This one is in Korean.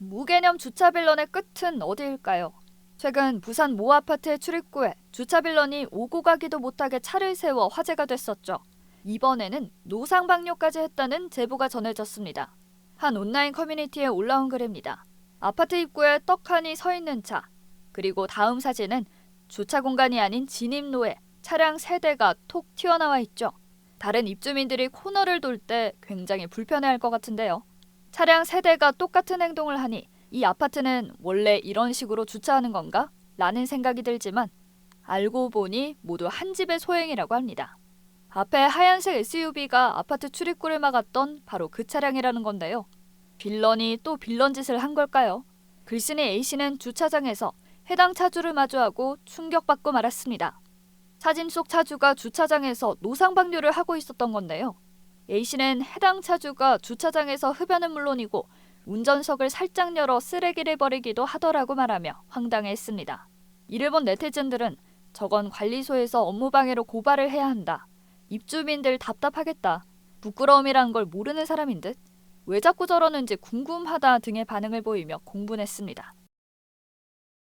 무개념 주차 빌런의 끝은 어디일까요? 최근 부산 모 아파트의 출입구에 주차 빌런이 오고 가기도 못하게 차를 세워 화제가 됐었죠. 이번에는 노상 방뇨까지 했다는 제보가 전해졌습니다. 한 온라인 커뮤니티에 올라온 글입니다. 아파트 입구에 떡하니 서 있는 차, 그리고 다음 사진은 주차 공간이 아닌 진입로에 차량 세 대가 톡 튀어나와 있죠. 다른 입주민들이 코너를 돌 때 굉장히 불편해할 것 같은데요. 차량 세 대가 똑같은 행동을 하니 이 아파트는 원래 이런 식으로 주차하는 건가? 라는 생각이 들지만 알고 보니 모두 한 집의 소행이라고 합니다. 앞에 하얀색 SUV가 아파트 출입구를 막았던 바로 그 차량이라는 건데요. 빌런이 또 빌런 짓을 한 걸까요? 글쓴이 A씨는 주차장에서 해당 차주를 마주하고 충격받고 말았습니다. 사진 속 차주가 주차장에서 노상방뇨를 하고 있었던 건데요. A씨는 해당 차주가 주차장에서 흡연은 물론이고 운전석을 살짝 열어 쓰레기를 버리기도 하더라고 말하며 황당해했습니다. 이를 본 네티즌들은 저건 관리소에서 업무방해로 고발을 해야 한다. 입주민들 답답하겠다. 부끄러움이란 걸 모르는 사람인 듯? 왜 자꾸 저러는지 궁금하다 등의 반응을 보이며 공분했습니다.